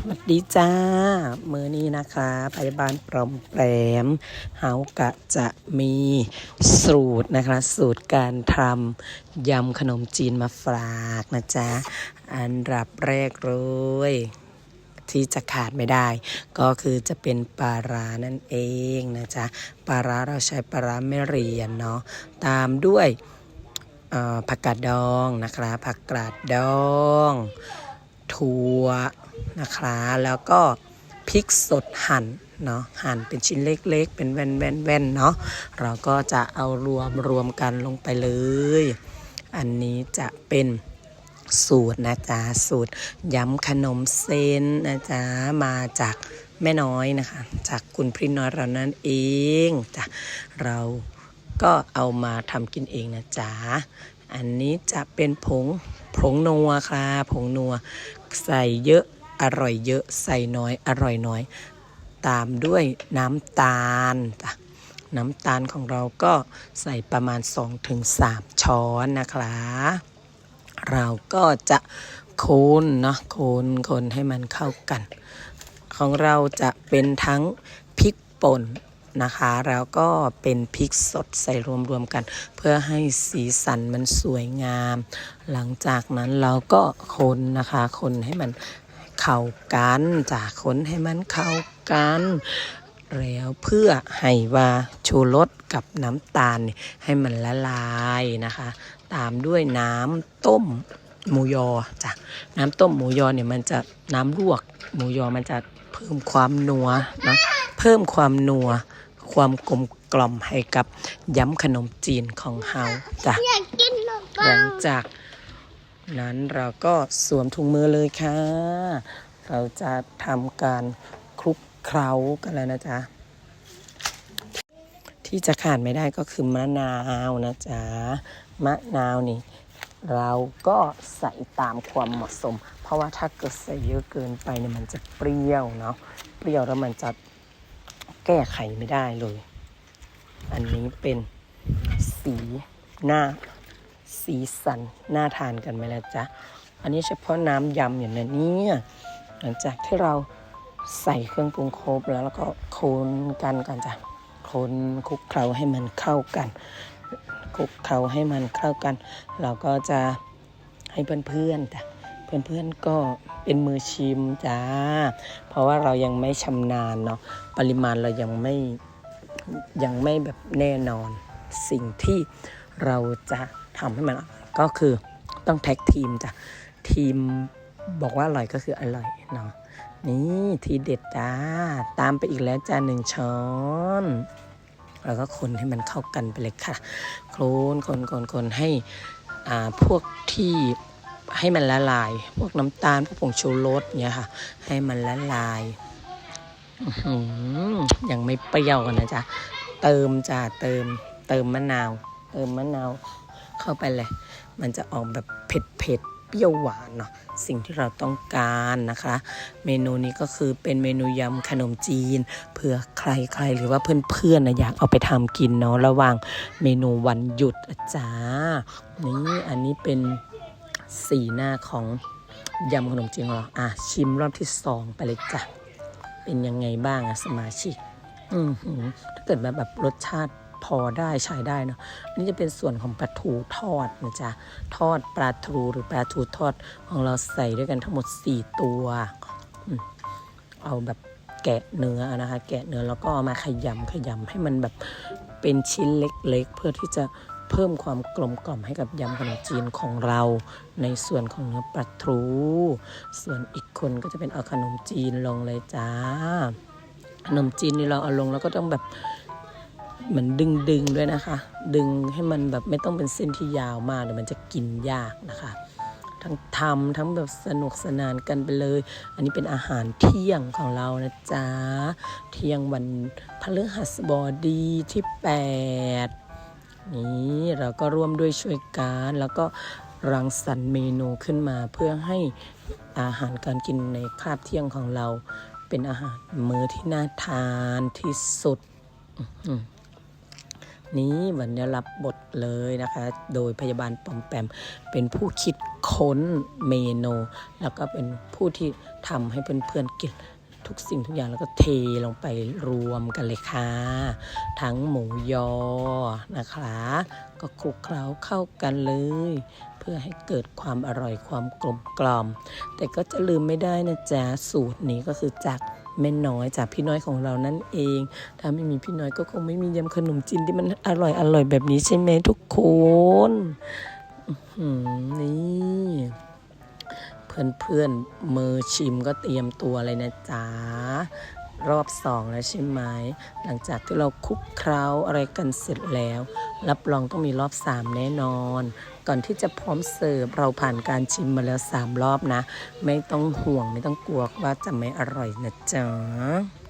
สวัสดีจ้า มือนี้นะคะพยาบาลปลอมแปมเฮากะจะมีสูตรนะคะ สูตรการทำยำขนมจีนมาฝากนะจ๊ะ อันดับแรกเลยที่จะขาดไม่ได้ ก็คือจะเป็นปลาร้านั่นเองนะจ๊ะปลาร้าเราใช้ปลาร้าไม่เรียนเนาะตามด้วยผักกาดดองนะคะผักกาดดอง ถั่วนะคะแล้วก็พริกสดหั่นเนาะหั่นเป็นชิ้นเล็กๆ เป็นแว่นๆเนาะเราก็จะเอารวมรวมกันลงไปเลย อันนี้จะเป็นสูตรนะจ๊ะสูตรยำขนมเส้นนะจ๊ะมาจากแม่น้อยนะคะ จากคุณพริน้อยเรานั่นเองจ้ะเรา ก็เอามาทำกินเองนะจ๊ะ อันนี้จะเป็นผงผงนัวค่ะ ผงนัว ใส่เยอะอร่อยเยอะใส่น้อยอร่อยน้อย ตามด้วยน้ำตาลจ้ะน้ำตาลของเราก็ใส่ประมาณ 2-3 ช้อนนะคะเราก็จะคนเนาะคนคนให้มันเข้ากัน ของเราจะเป็นทั้งพริกป่น นะคะ แล้วก็เป็นพริกสดใส่รวมๆกัน เพื่อให้สีสันมันสวยงาม หลังจากนั้นเราก็คนนะคะ คนให้มันเข้ากันจากคนให้มันเข้ากัน แล้วเพื่อให้ว่าชูรสกับน้ำตาลให้มันละลายนะคะ ตามด้วยน้ำต้มหมูยอจ้ะน้ำต้มหมูยอเนี่ยมันจะน้ำลวก หมูยอมันจะเพิ่มความนัวนะเพิ่มความนัว ความกลมกล่อมให้กับยำขนมจีนของเฮาจ้ะอยากกินขนมหปัลังงจากนั้นเราก็สวมถุงมือเลยค่ะ เราจะทำการคลุกเคล้ากันแล้วนะจ๊ะ ที่จะขาดไม่ได้ก็คือมะนาวนะจ๊ะ มะนาวนี่ เราก็ใส่ตามความเหมาะสม เพราะว่าถ้าเกิดใส่เยอะเกินไปเนี่ยมันจะเปรี้ยวเนาะ เปรี้ยวแล้วมันจะ แก้ไขไม่ได้เลย อันนี้เป็นสีหน้าสีสันน่าทานกันไหมล่ะจ๊ะ อันนี้เฉพาะน้ำยำอย่างนั้นเนี่ยหลังจากที่เราใส่เครื่องปรุงครบแล้วแล้วก็คนกันกันจ้ะคนคลุกเคล้าให้มันเข้ากันคลุกเคล้าให้มันเข้ากัน เราก็จะให้เพื่อนๆจ้ะ เพื่อนๆก็เป็นมือชิมจ้า เพราะว่าเรายังไม่ชำนาญเนาะปริมาณเรายังไม่ยังไม่แบบแน่นอน สิ่งที่เราจะทำให้มันก็คือต้องแท็กทีมจ้ะทีมบอกว่าอร่อยก็คืออร่อยเนาะนี่ทีเด็ดจ้า ตามไปอีกแล้วจ้าหนึ่งช้อนแล้วก็คนให้มันเข้ากันไปเลยค่ะ โคลนคนคนคนให้อ่าพวกที่ ให้มันละลาย พวกน้ำตาลพวกผงชูรสเนี่ยค่ะ ให้มันละลายยังไม่เปรี้ยวกันนะจ๊ะ เติมจ้าเติม เติมมะนาว เติมมะนาว เข้าไปเลย มันจะออกแบบเผ็ดเผ็ดเปรี้ยวหวานเนาะสิ่งที่เราต้องการนะคะ เมนูนี้ก็คือเป็นเมนูยำขนมจีนเผื่อใครใครหรือว่าเพื่อนๆนะอยากเอาไปทำกินเนาะระหว่างเมนูวันหยุดอะจ้านี่อันนี้เป็น สีหน้าของยำขนมจีนของเราอะชิมรอบที่สองไปเลยจ้ะ เป็นยังไงบ้างอะสมาชิก อือหือถ้าเกิดแบบแบบรสชาติพอได้ใช้ได้เนาะนี่จะเป็นส่วนของปลาทูทอดนะจ๊ะ ทอดปลาทูหรือปลาทูทอดของเราใส่ด้วยกันทั้งหมด 4 ตัวอเอาแบบแกะเนื้อนะคะ แกะเนื้อแล้วก็เอามาขยำขยำให้มันแบบเป็นชิ้นเล็กๆ เพื่อที่จะ เพิ่มความกลมกล่อมให้กับยำขนมจีนของเราในส่วนของเนื้อปลาทู ส่วนอีกคนก็จะเป็นเอาขนมจีนลงเลยจ้า ขนมจีนนี่เราเอาลงแล้วก็ต้องแบบเหมือนดึงดึงด้วยนะคะ ดึงให้มันแบบไม่ต้องเป็นเส้นที่ยาวมากเดี๋ยวมันจะกินยากนะคะ ทั้งทำทั้งแบบสนุกสนานกันไปเลย อันนี้เป็นอาหารเที่ยงของเรานะจ๊ะ เที่ยงวันพฤหัสบดีที่ 8 นี่เราก็ร่วมด้วยช่วยกันแล้วก็รังสรรค์เมนูขึ้นมา เพื่อให้อาหารการกินในคาบเที่ยงของเรา เป็นอาหารมื้อที่น่าทานที่สุดอื้อหือนี้วันนี้รับบทเลยนะคะ โดยพยาบาลปอมแปมเป็นผู้คิดค้นเมนู แล้วก็เป็นผู้ที่ทำให้เพื่อนๆกิน ทุกสิ่งทุกอย่างแล้วก็เทลงไปรวมกันเลยค่ะ ทั้งหมูยอนะคะ ก็คลุกเคล้าเข้ากันเลย เพื่อให้เกิดความอร่อยความกลมกล่อม แต่ก็จะลืมไม่ได้นะจ๊ะ สูตรนี้ก็คือจากแม่น้อยจากพี่น้อยของเรานั่นเอง ถ้าไม่มีพี่น้อยก็คงไม่มียำขนมจีนที่มันอร่อยอร่อยแบบนี้ใช่ไหมทุกคนนี่ เพื่อนๆ มือชิมก็เตรียมตัวเลยนะจ๊ะ รอบสองแล้วใช่ไหม หลังจากที่เราคุกเคล้าอะไรกันเสร็จแล้ว รับรองต้องมีรอบสามแน่นอน ก่อนที่จะพร้อมเสิร์ฟเราผ่านการชิมมาแล้วสามรอบนะ ไม่ต้องห่วงไม่ต้องกลัวว่าจะไม่อร่อยนะจ๊ะ